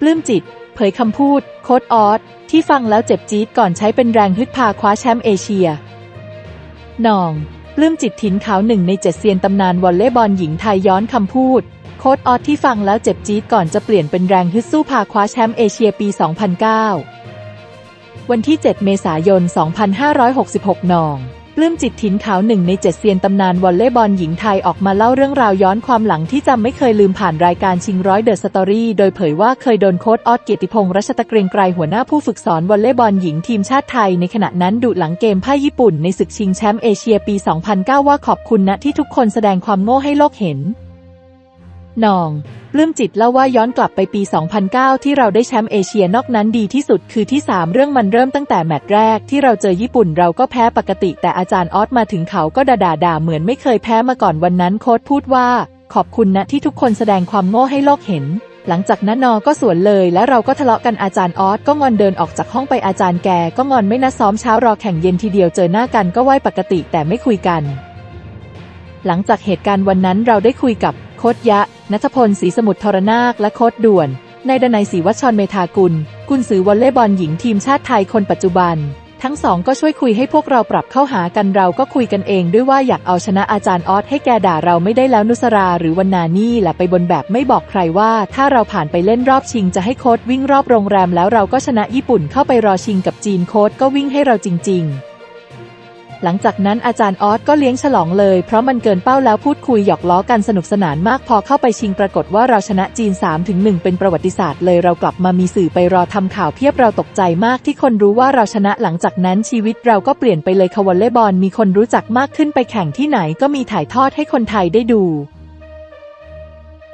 ปลื้มจิต เผยคำพูด โค้ดออสที่ฟังแล้วเจ็บจี๊ดก่อนใช้เป็นแรงฮึดพาคว้าแชมป์เอเชียนองปลื้มจิตถิ่นขาวหนึ่งในเจ็ดเซียนตำนานวอลเลย์บอลหญิงไทยย้อนคำพูด โค้ดออสที่ฟังแล้วเจ็บจี๊ดก่อนจะเปลี่ยนเป็นแรงฮึดสู้พาคว้าแชมป์เอเชียปี 2009 วันที่ 7 เมษายน 2566นอง ปลื้มจิตถิ่นขาวหนึ่งในเจ็ดเซียนตำนานวอลเลย์บอลหญิงไทยออกมาเล่าเรื่องราวย้อนความหลังที่จำไม่เคยลืมผ่านรายการชิงร้อยเดอะสตอรี่โดยเผยว่าเคยโดนโค้ดออดเกียรติพงษ์รัชตะเกรงไกรหัวหน้าผู้ฝึกสอนวอลเลย์บอลหญิงทีมชาติไทยในขณะนั้นดุหลังเกมพ่ายญี่ปุ่นในศึกชิงแชมป์เอเชียปี 2009 ว่าขอบคุณนะที่ทุกคนแสดงความโง่ให้โลกเห็น นองปลื้มจิตเล่าว่าย้อนกลับไปปี 2009 ที่เราได้แชมป์เอเชียนอกนั้นดีที่สุดคือที่ 3 เรื่องมันเริ่มตั้งแต่แมตช์แรกที่เราเจอญี่ปุ่นเราก็แพ้ปกติ แต่อาจารย์ออสมาถึงเขาก็ด่าด่าๆเหมือนไม่เคยแพ้มาก่อนวันนั้นโค้ดพูดว่า ขอบคุณนะที่ทุกคนแสดงความโง่ให้โลกเห็นหลังจากนั้นนอก็สวนเลยและเราก็ทะเลาะกันอาจารย์ออสก็งอนเดินออกจากห้องไปอาจารย์แกก็งอนไม่นัดซ้อมเช้ารอแข่งเย็นทีเดียวเจอหน้ากันก็ไหวปกติแต่ไม่คุยกัน หลังจากเหตุการณ์วันนั้นเราได้คุยกับโคดยะ นัทพลศรีสมุทรทรนาค และโคดด่วน ในดนัยศรีวัชรเมธากุล กุนซือวอลเลย์บอลหญิงทีมชาติไทยคนปัจจุบัน ทั้งสองก็ช่วยคุยให้พวกเราปรับเข้าหากันเราก็คุยกันเองด้วยว่าอยากเอาชนะอาจารย์ออสให้แกด่าเราไม่ได้แล้วนุสราหรือวันนานี่แหละไปบนแบบไม่บอกใครว่า ถ้าเราผ่านไปเล่นรอบชิงจะให้โค้ดวิ่งรอบโรงแรมแล้วเราก็ชนะญี่ปุ่นเข้าไปรอชิงกับจีนโค้ดก็วิ่งให้เราจริง ๆ หลังจากนั้นอาจารย์ออสก็เลี้ยงฉลองเลย เพราะมันเกินเป้าแล้วพูดคุยหยอกล้อกันสนุกสนานมากพอเข้าไปชิงปรากฏว่าเราชนะจีน 3-1ถึง1เป็นประวัติศาสตร์เลยเรากลับมามีสื่อไปรอทำข่าวเพียบเราตกใจมากที่คนรู้ว่าเราชนะหลังจากนั้นชีวิตเราก็เปลี่ยนไปเลยคาวอลเลย์บอลมีคนรู้จักมากขึ้นไปแข่งที่ไหนก็มีถ่ายทอดให้คนไทยได้ดู